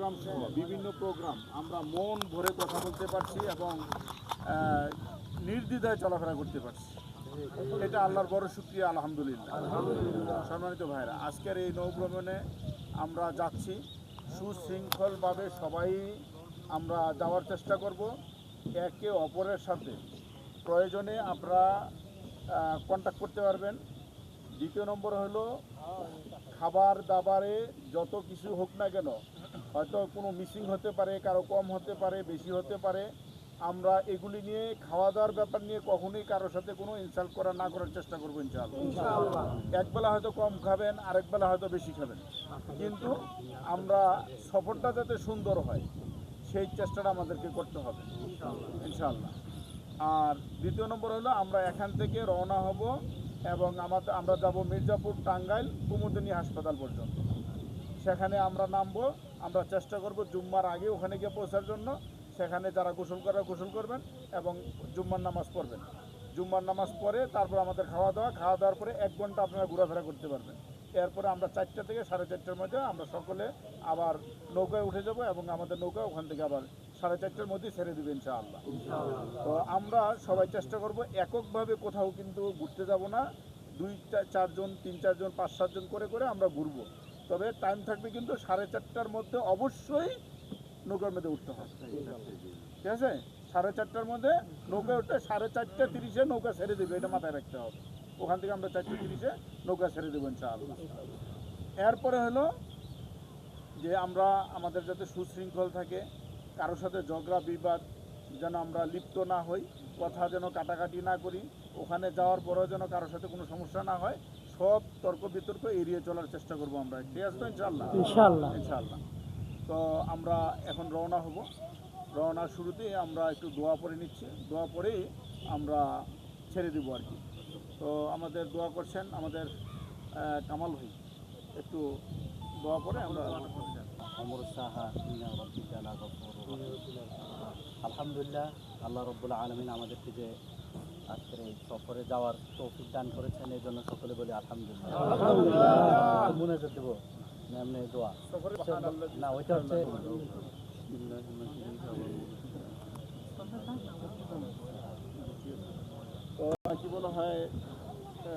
Programme সহ বিভিন্ন programme আমরা মন ভরে কথা বলতে পারছি এবং নির্দ্বিধায় চলাফেরা করতে পারছি। এটা আল্লাহর বড় শুক্রিয়া আলহামদুলিল্লাহ। সম্মানিত ভাইরা আজকের এই নৌভ্রমণে আমরা যাচ্ছি। সুশৃঙ্খলভাবে সবাই আমরা যাওয়ার চেষ্টা করব। একে অপরের সাথে। প্রয়োজনে আপনারা কন্ট্যাক্ট করতে পারবেন। দ্বিতীয় নম্বর হলো খাবার দাবারে যত কিছু হোক না কেন হয়তো কোনো মিসিং হতে পারে কারও কম হতে পারে বেশি হতে পারে। আমরা এগুলি নিয়ে খাওয়া দাওয়ার ব্যাপার নিয়ে কখনোই কারোর সাথে কোনো ইনসাল্ট করা না করার চেষ্টা করব ইনশাআল্লাহ। একবেলা হয়তো কম খাবেন আরেক বেলা হয়তো বেশি খাবেন। কিন্তু আমরা সফরটা যাতে সুন্দর হয় সেই চেষ্টাটা আমাদেরকে করতে হবে। ইনশাআল্লাহ। আর দ্বিতীয় নম্বর হলো আমরা এখান থেকে রওনা হব এবং আমাদের আমরা যাব মির্জাপুর টাঙ্গাইল কুমুদিনী হাসপাতাল পর্যন্ত। সেখানে আমরা নামবো, আমরা চেষ্টা করব জুম্মার আগে ওখানে গিয়ে পৌঁছার জন্য। সেখানে যারা গোসল করা গোসল করবেন এবং জুম্মার নামাজ পড়বেন। জুম্মার নামাজ পড়ে তারপর আমাদের খাওয়া দাওয়া, খাওয়া দাওয়ার পরে এক ঘণ্টা আপনারা ঘোরাফেরা করতে পারবেন। এরপরে আমরা চারটা থেকে সাড়ে চারটার মধ্যে আমরা সকলে আবার নৌকায় উঠে যাব এবং আমাদের নৌকা ওখান থেকে আবার সাড়ে চারটার মধ্যে ছেড়ে দেবে ইনশাআল্লাহ। তো আমরা সবাই চেষ্টা করব এককভাবে কোথাও কিন্তু ঘুরতে যাব না। দুই চারজন, তিন, চারজন, পাঁচ, সাতজন করে করে আমরা ঘুরবো। তবে টাইম থাকবে কিন্তু সাড়ে চারটার মধ্যে অবশ্যই নৌকার মধ্যে উঠতে হবে। ঠিক আছে? সাড়ে চারটার মধ্যে নৌকা উঠতে সাড়ে চারটে তিরিশে নৌকা ছেড়ে দেবে, এটা মাথায় রাখতে হবে। ওখান থেকে আমরা চারটে তিরিশে নৌকা ছেড়ে দেবো ইনশাআল্লাহ। এরপরে হলো যে আমরা আমাদের যাতে সুশৃঙ্খল থাকে, কারোর সাথে ঝগড়া, বিবাদ যেন আমরা লিপ্ত না হই, কথা যেন কাটাকাটি না করি, ওখানে যাওয়ার পরেও যেন কারোর সাথে কোনো সমস্যা না হয় সব তর্ক বিতর্ক এড়িয়ে চলার চেষ্টা করব আমরা। ঠিক আছে তো? ইনশাল্লাহ ইনশাআল্লাহ। ইনশাআল্লাহ। তো আমরা এখন রওনা হব। রওনার শুরুতেই আমরা একটু দোয়া পড়ে নিচ্ছি। দোয়া পরেই আমরা ছেড়ে দিব আর কি। তো আমাদের দোয়া করছেন আমাদের কামাল ভাই। একটু দোয়া করে আমরা অমর সাহা। আলহামদুলিল্লাহ আল্লাহ রব্বুল আলমিন আমাদেরকে যে আজকের এই সফরে যাওয়ার তৌফিক দান করেছেন এই জন্য সকলে বলি আলহামদুলিল্লাহ। মনে করে এমনি দোয়া। না ওইটা হচ্ছে কি বলা হয়